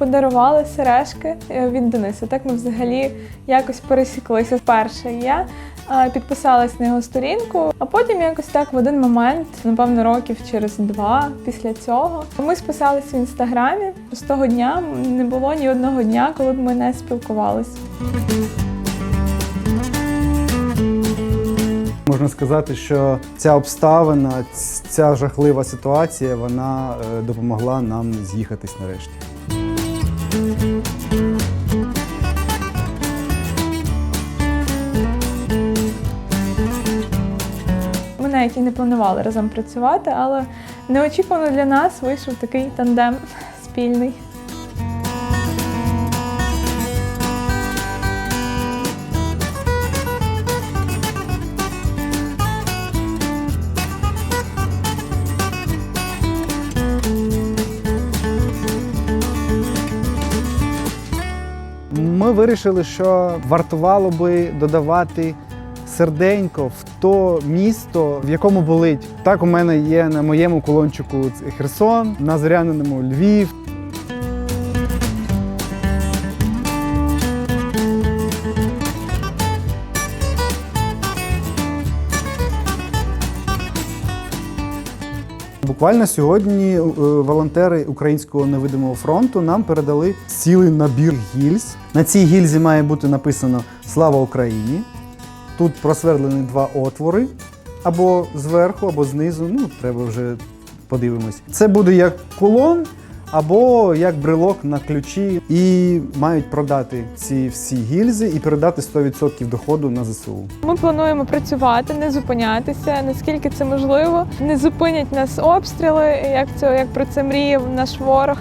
подарували сережки е, від Дениса. Так ми взагалі якось пересіклися вперше. Я підписалась на його сторінку, а потім якось так в один момент, напевно, років через два після цього, ми списались в інстаграмі. З того дня не було ні одного дня, коли б ми не спілкувалися. Можна сказати, що ця обставина, ця жахлива ситуація, вона е, допомогла нам з'їхатись нарешті. Ми навіть і не планували разом працювати, але неочікувано для нас вийшов такий тандем спільний. Ми вирішили, що вартувало би додавати серденько в то місто, в якому болить. Так у мене є на моєму колончику Херсон, на Зоряниному Львів. Буквально сьогодні е, волонтери Українського невидимого фронту нам передали цілий набір гільз. На цій гільзі має бути написано Слава Україні. Тут просверлені два отвори або зверху, або знизу. Ну, треба вже подивимось. Це буде як кулон або як брелок на ключі. І мають продати ці всі гільзи і передати 100% доходу на ЗСУ. Ми плануємо працювати, не зупинятися, наскільки це можливо. Не зупинять нас обстріли, як це як про це мріяв наш ворог.